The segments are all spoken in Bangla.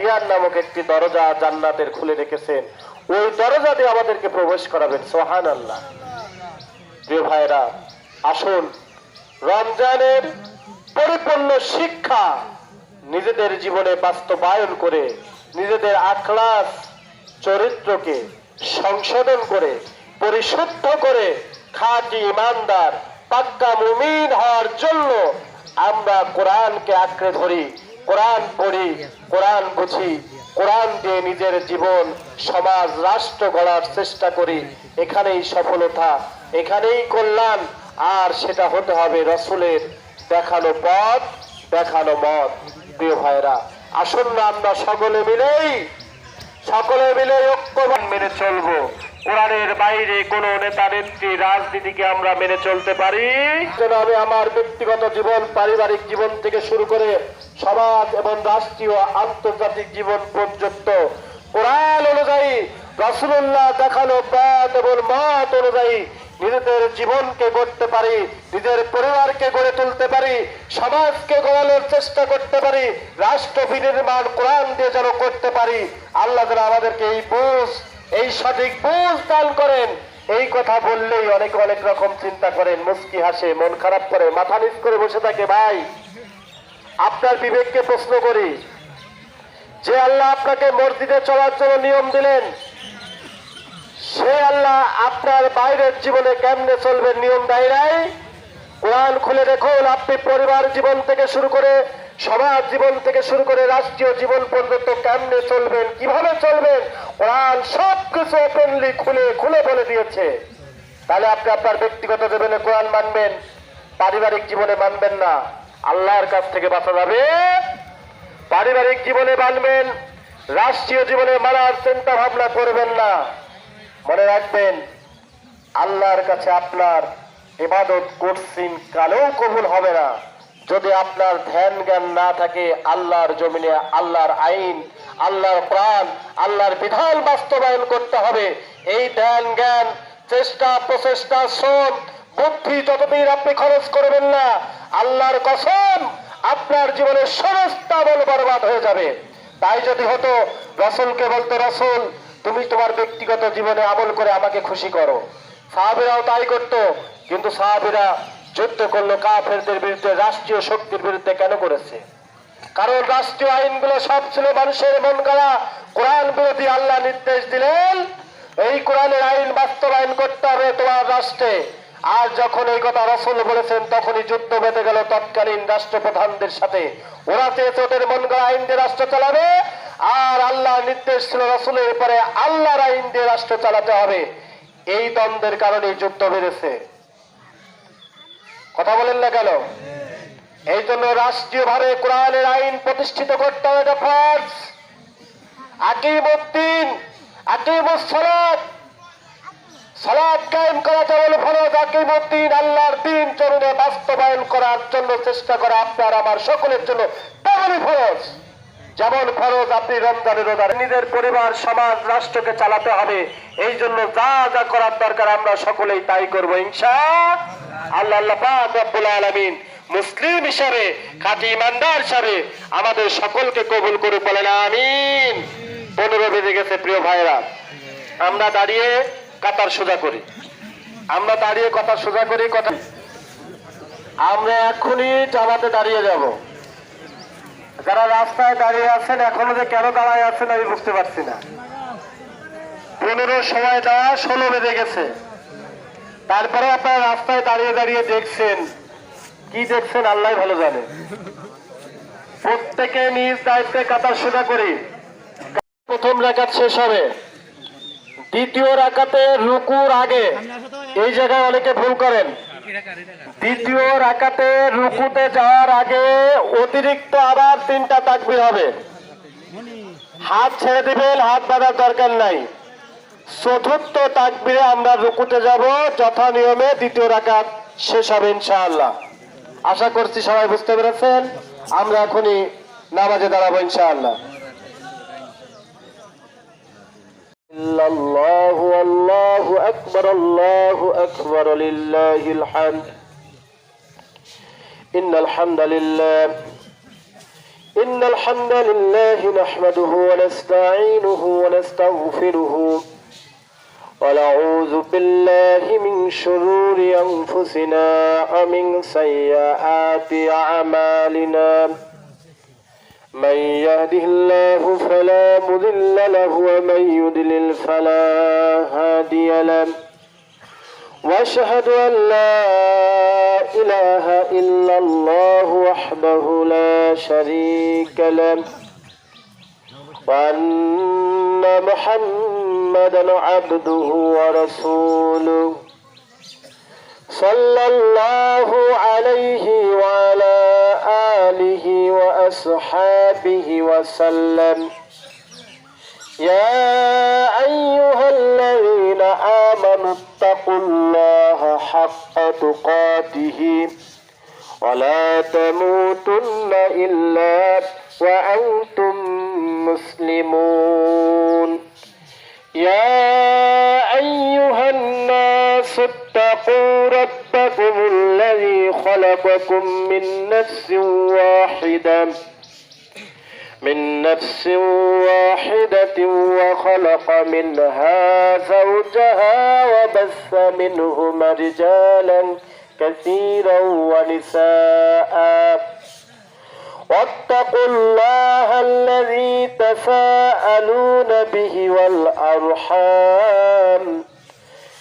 ইয়ার নামক একটি দরজা জান্নাতের খুলে রেখেছেন। ওই দরজা দিয়ে আমাদেরকে প্রবেশ করাবেন। সোহান আল্লাহ প্রিয় ভাইরা আসুন। রমজানের পরিপূর্ণ শিক্ষা নিজেদের জীবনে বাস্তবায়ন করে, নিজেদের আখলাস, চরিত্রকে সংশোধন করে, পরিশুদ্ধ করে খাঁটি ইমানদার পাক্কা মুমিন হওয়ার জন্য আমরা কোরআনকে আঁকড়ে ধরি। কোরআন পড়ি, কোরআন বুঝি, কোরআন দিয়ে নিজের জীবন, সমাজ, রাষ্ট্র গড়ার চেষ্টা করি, এখানেই সফলতা, এখানেই কল্যাণ, আর সেটা হতে হবে রসুলের দেখানো পথ, দেখানো মত। প্রিয় ভাইরা আসুন আমরা সকলে মিলেই, সকলে মিলে ঐক্যবান মেনে চলবো। কোরআনের বাইরে কোন নেতা নেত্রী রাজনীতিকে আমরা মেনে চলতে পারি। আমি আমার ব্যক্তিগত জীবন, পারিবারিক জীবন থেকে শুরু করে সমাজ এবং রাষ্ট্রীয় আন্তর্জাতিক জীবন পর্যন্ত, কোরআন অনুযায়ী রসুল্লাহ দেখানো পথ এবং মত অনুযায়ী নিজেদের জীবনকে গড়তে পারি, নিজের পরিবারকে গড়ে তুলতে পারি, সমাজকে গড়ানোর চেষ্টা করতে পারি, রাষ্ট্র বিনির্মাণ কোরআন দিয়ে যেন করতে পারি। আল্লাহ আমাদেরকে এই বুঝ এই সঠিক বুঝ দান করেন। এই কথা বললেই অনেকে অনেক রকম চিন্তা করেন মুস্কি হাসে, মন খারাপ করে, মাথা নিচ করে বসে থাকে, ভাই, আপনার বিবেককে প্রশ্ন করি, যে আল্লাহ আপনাকে মসজিদে চলার জন্য নিয়ম দিলেন, সে আল্লাহ আপনার বাইরের জীবনে কেমনে চলবেন নিয়ম দেয় নাই? কোরআন খুলে দেখুন, আপনি পরিবার জীবন থেকে শুরু করে সমাজ জীবন থেকে শুরু করে রাষ্ট্রীয় জীবন পর্যন্ত কেমনে চলবেন, কীভাবে চলবেন, কোরআন সব কিছু ওপেনলি খুলে খুলে বলে দিয়েছে। তাহলে আপনি আপনার ব্যক্তিগত জীবনে কোরআন মানবেন, পারিবারিক জীবনে মানবেন না। আল্লাহর কাছ থেকে বাঁচা যাবে। পারিবারিক জীবনে মানবেন, রাষ্ট্রীয় জীবনে মানার চিন্তা ভাবনা করবেন না। মনে রাখবেন, আল্লাহর কাছে আপনার ইবাদত করছেন কালেও কবুল হবে না। যদি আপনার ধ্যান জ্ঞান না থাকে, আল্লাহর জমিনে আল্লাহর আইন, আল্লাহর প্রাণ, আল্লাহর বিধান বাস্তবায়ন করতে হবে। এই ধ্যান জ্ঞান, চেষ্টা, প্রচেষ্টা, শ্রম, বুদ্ধি যতদিন আপনি খরচ করবেন না, আল্লাহর কসম আপনার জীবনের সমস্ত আমল বরবাদ হয়ে যাবে। তাই যদি হতো, রসুলকে বলতো, রসুল, তুমি তোমার ব্যক্তিগত জীবনে আমল করে আমাকে খুশি করো। সাহাবিরাও তাই করতো, কিন্তু সাহাবিরা যুদ্ধ করল কাফেরদের বিরুদ্ধে, রাষ্ট্রীয় শক্তির বিরুদ্ধে কেন করেছে? কারণ রাষ্ট্রীয় আইনগুলো সব ছিল মানুষের মন গড়া। কোরআন বিরোধী আল্লাহ নির্দেশ দিলেন, এই কোরআনের আইন বাস্তবায়ন করতে হবে তোমার রাষ্ট্রে। আর যখন এই কথা রসুল বলেছেন, তখনই যুদ্ধ বেঁধে গেল তৎকালীন রাষ্ট্রপ্রধানদের সাথে। ওরা চেয়েছে ওদের মন গড়া আইন দিয়ে রাষ্ট্র চালাবে, আর আল্লাহ নির্দেশ ছিল রসুলের পরে আল্লাহর আইন দিয়ে রাষ্ট্র চালাতে হবে। এই দ্বন্দ্বের কারণে যুদ্ধ বেড়েছে কথা বলেন না কেন? এই জন্য রাষ্ট্রীয়ভাবে কোরআনের আইন প্রতিষ্ঠিত করতে হবে এটা ফরজ আকিমুদ্দিন আকিমুসসালাত সালাদ কায়েম করা যেমন ফরজ আকিমুদ্দিন আল্লাহর দিন চরণে বাস্তবায়ন করার জন্য চেষ্টা করা আপনার, আমার সকলের জন্য তেমনই ফরজ। যেমন ফরজ আপনি রমজানের রোজার নিজের পরিবার, সমাজ, রাষ্ট্রকে চালাতে হবে। এই জন্য যা যা করার দরকার আমরা সকলেই তাই করব, ইনশা আল্লাহ। আল্লাহ মুসলিম হিসাবে, খাঁটি ইমানদার হিসাবে আমাদের সকলকে কবুল করে বলেন, আমিন। পনেরো বেজে গেছে, প্রিয় ভাইরা আমরা দাঁড়িয়ে কাতার সোজা করি। আমরা দাঁড়িয়ে কথা সোজা করি, কথা আমরা এখনই জামাতে দাঁড়িয়ে যাব। যারা রাস্তায় দাঁড়িয়ে আছেন, এখনও যে কেন দাঁড়ায় আছেন আমি বুঝতে পারছি না। পনেরো সময় দেওয়া, ষোলো বেজে গেছে। তারপরে আপনারা রাস্তায় দাঁড়িয়ে দাঁড়িয়ে দেখছেন। কি দেখছেন আল্লাহ ভালো জানে। প্রত্যেকে নিজ দায়িত্বে কাতার সোজা করি। প্রথম রাকাত শেষ হবে। দ্বিতীয় রাকাতে রুকুর আগে। এই জায়গায় অনেকে ভুল করেন। দ্বিতীয় রাকাতে রুকুতে যাওয়ার আগে অতিরিক্ত আবার তিনটা তাকবির হবে। হাত ছেড়ে দিবেন, হাত বাঁধার দরকার নাই। চতুর্থ তাকবিরে আমরা রুকুতে যাব, যথা নিয়মে দ্বিতীয় রাকাত শেষ হবে ইনশাআল্লাহ। আশা করছি সবাই বুঝতে পেরেছেন। আমরা এখনই নামাজে দাঁড়াবো ইনশাআল্লাহ। أكبر الله أكبر لله الحمد. إن الحمد لله. إن الحمد لله نحمده ونستعينه ونستغفره. ونعوذ بالله من شرور أنفسنا ومن سيئات أعمالنا. من يهده الله فلا مضل له ومن يضلل فلا هادي له. وأشهد أن لا إله إلا الله وحده لا شريك له. وأن محمدا عبده ورسوله. صلى الله عليه اله واصحابه وسلم. يا أيها الذين آمنوا اتقوا الله حق تقاته ولا تموتن إلا وأنتم مسلمون. يا أيها الناس اتقوا ربكم الذي خلقكم من نفس واحدة من نفس واحدة وخلق منها زوجها وبث منهما رجالا كثيرا ونساء. واتقوا الله الذي تساءلون به والأرحام.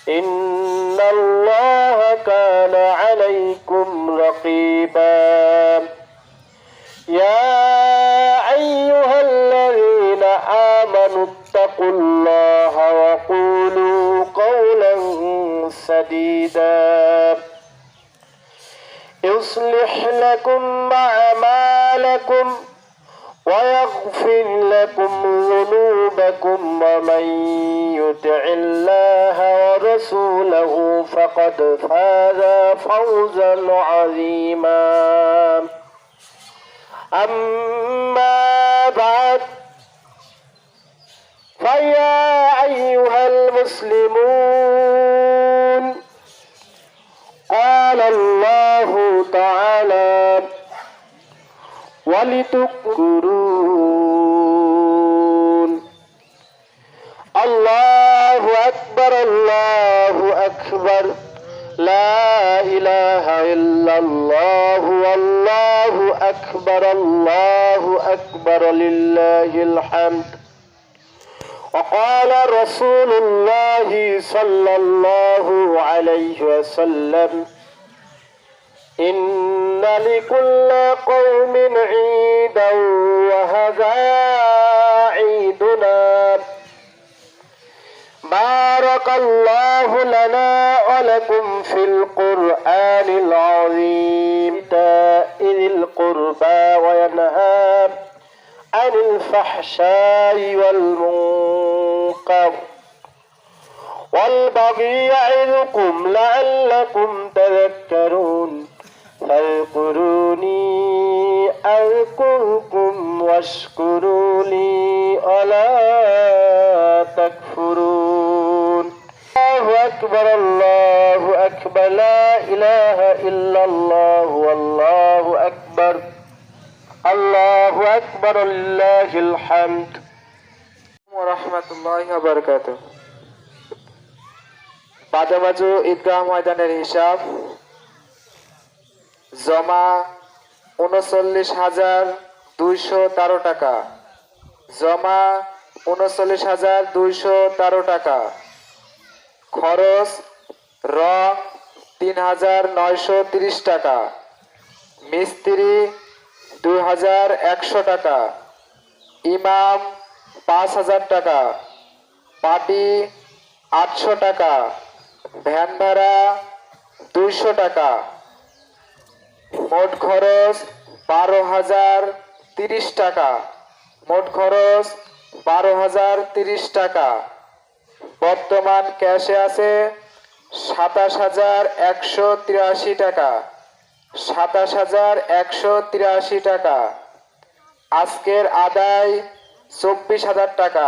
إن الله كان عليكم رقيبا. يا أيها الذين آمنوا اتقوا الله وقولوا قولا سديدا. يصلح لكم أعمالكم ويغفر لكم ذنوبكم ومن يطع الله ورسوله فقد فاز فوزا عظيما. أما بعد فيا أيها المسلمون قال الله ولتكبرون الله أكبر الله أكبر. لا إله إلا الله والله أكبر الله أكبر لله الحمد. وقال رسول الله صلى الله عليه وسلم لكل قوم عيدا وهذا عيدنا. بارك الله لنا ولكم في القرآن العظيم. تائر القربى وينهى عن الفحشاء والمنكر. والبغي يعظكم لعلكم تذكرون. فاذكروني أذكركم واشكروا لي ولا تكفرون. الله أكبر الله أكبر لا إله إلا الله والله أكبر. الله أكبر لله الحمد. ورحمة الله وبركاته. بعد ما جو إدغام ويدان الحساب জমা উনচল্লিশ হাজার দুইশো তেরো টাকা। জমা উনচল্লিশ হাজার দুইশো তেরো টাকা। খরচ রং তিন হাজার নয়শো তিরিশ টাকা। মিস্ত্রি দুই হাজার একশো টাকা। ইমাম পাঁচ হাজার টাকা। পাটি আটশো টাকা। ভ্যান ভাড়া দুইশো টাকা। মোট খরচ বারো হাজার তিরিশ টাকা। মোট খরচ বারো হাজার তিরিশ টাকা। বর্তমান ক্যাশে আছে সাতাশ হাজার একশো তিরাশি টাকা। সাতাশ হাজার একশো তিরাশি টাকা। আজকের আদায় চব্বিশ হাজার টাকা।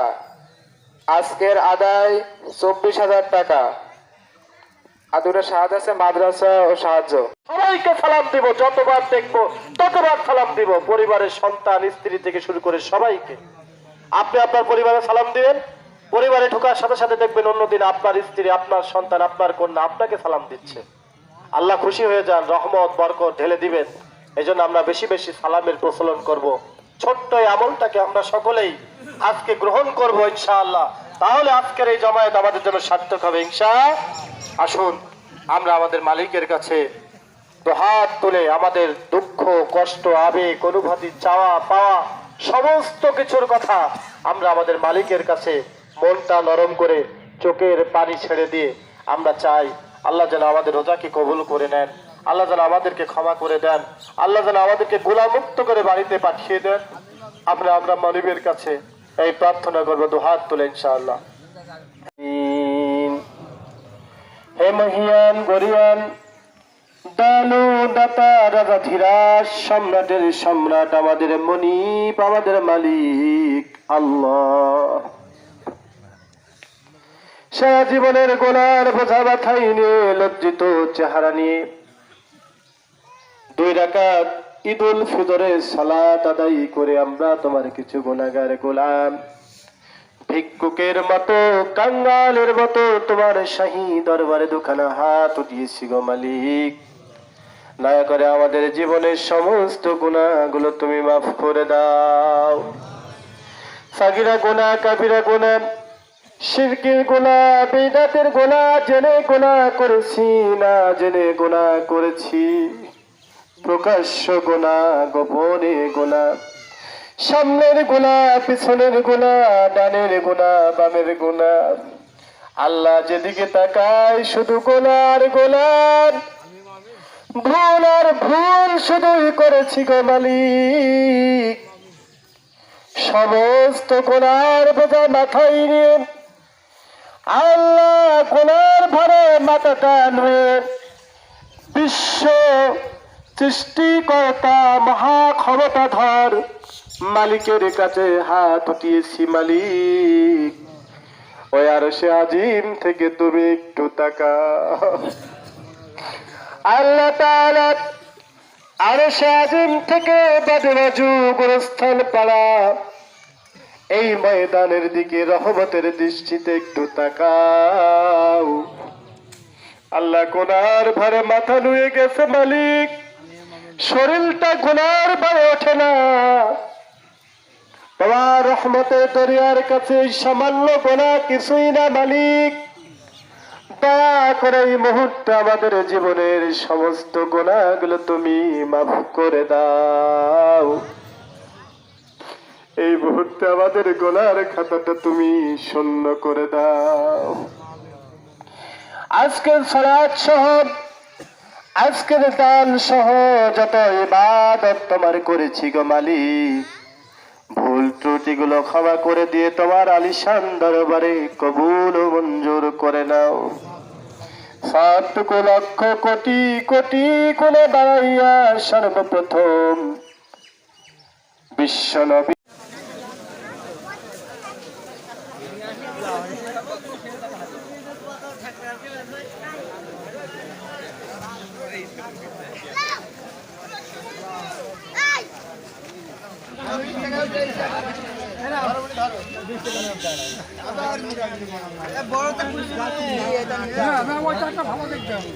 আজকের আদায় চব্বিশ হাজার টাকা। আছে, মাদ্রাসা ও সাহায্য। সবাইকে সালাম দিব, যতবার দেখব, ততবার সালাম দিব। পরিবারের সন্তান, স্ত্রী থেকে শুরু করে সবাইকে। আপনি আপনার পরিবারে সালাম দিবেন, পরিবারে ঢোকার সাথে সাথে দেখবেন অন্যদিন আপনার স্ত্রী, আপনার সন্তান, আপনার কন্যা আপনাকে সালাম দিচ্ছে। আল্লাহ খুশি হয়ে যান, রহমত, বরকত ঢেলে দিবেন। এই আমরা বেশি বেশি সালামের প্রচলন করব। ছোট্ট আমলটাকে আমরা সকলেই আজকে গ্রহণ করব, ইনশাআল্লাহ। তাহলে আজকের এই জমায়েত আমাদের জন্য সার্থক হবে, ইনশা। আসুন, আমরা আমাদের মালিকের কাছে হাত তুলে আমাদের দুঃখ, কষ্ট, আবেগ, অনুভূতি, চাওয়া, পাওয়া সমস্ত কিছুর কথা আমরা আমাদের মালিকের কাছে মনটা নরম করে চোখের পানি ছেড়ে দিয়ে আমরা চাই, আল্লাহ যেন আমাদের রোজাকে কবুল করে নেন, আল্লাহ যেন আমাদেরকে ক্ষমা করে দেন, আল্লাহ যেন আমাদেরকে গোলামুক্ত করে বাড়িতে পাঠিয়ে দেন। আমরা আমরা মালিকের কাছে এই প্রার্থনা করব, দু হাত তুলে ইনশাআল্লাহ। হে মহিয়ান, গরিয়ান, দানু দাতা রাজা ধীরাজ সম্রাটের সম্রাট, আমাদের মনিপ আমাদের মালিক আল্লাহ। সারা জীবনের গোলার বোঝা ব্যথাই নিয়ে লজ্জিত চেহারা নিয়ে দুই রাকাত ঈদুল ফিতরের সালাত আদায় করে আমরা তোমার কিছু গুণাগার গোলাম। ভিক্ষুকের মতো, কাঙ্গালের মতো তোমার শাহী দরবারে দুখানা হাত উঠিয়েছি গো মালিক। দয়া করে আমাদের জীবনের সমস্ত গুণাগুলো তুমি মাফ করে দাও। সাগিরা গোনা কাবিরা গোনা শিরকির গোনা বেদাতের গোনা জেনে গোনা করেছি, না জেনে গোনা করেছি। প্রকাশ্য গোনা গোপনে গোনা সামনের গোনা পিছনের গোনা ডানের গোনা বামের গোনা আল্লাহ যেদিকে তাকায়, শুধু গোলার গোলার ভুল আর ভুল শুধুই করেছি গো মালিক। সমস্ত গোলার বোঝা মাথায় নিয়ে, আল্লাহ গোলার ভরে মাথাটা নুয়ে বিশ্ব সৃষ্টিকর্তা মহা ক্ষমতাধর মালিকের কাছে হাত উঠিয়েছি মালিক। ওই আর সে আজিম থেকে তুমি একটু তাকা আল্লাহ তাআলা আর সে আজিম থেকে বাজু গোরস্থান পাড়া। এই ময়দানের দিকে রহমতের দৃষ্টিতে একটু তাকাও। আল্লাহ কোনার ভারে মাথা নুয়ে গেছে মালিক। শরীরটা গোনার ভারে ওঠে না। তোমার রহমতে দরিয়ার কাছে সামান্য গোনা কিছুই না মালিক। করে এই মুহূর্তে আমাদের জীবনের সমস্ত গোনাগুলো তুমি মাফ করে দাও। এই মুহূর্তে আমাদের গোলার খাতাটা তুমি শূন্য করে দাও। আজকের সরাজ সহ আজকের দান সহ যত ইবাদত তোমার করেছি গো মালিক, ভুল ত্রুটিগুলো ক্ষমা করে দিয়ে তোমার আলিশান দরবারে কবুল মঞ্জুর করে নাও। সাতটুকু লক্ষ কোটি কোটি কোনে বাড়াইয়া সর্বপ্রথম বিশ্ব নবী ভালো দেখতে হবে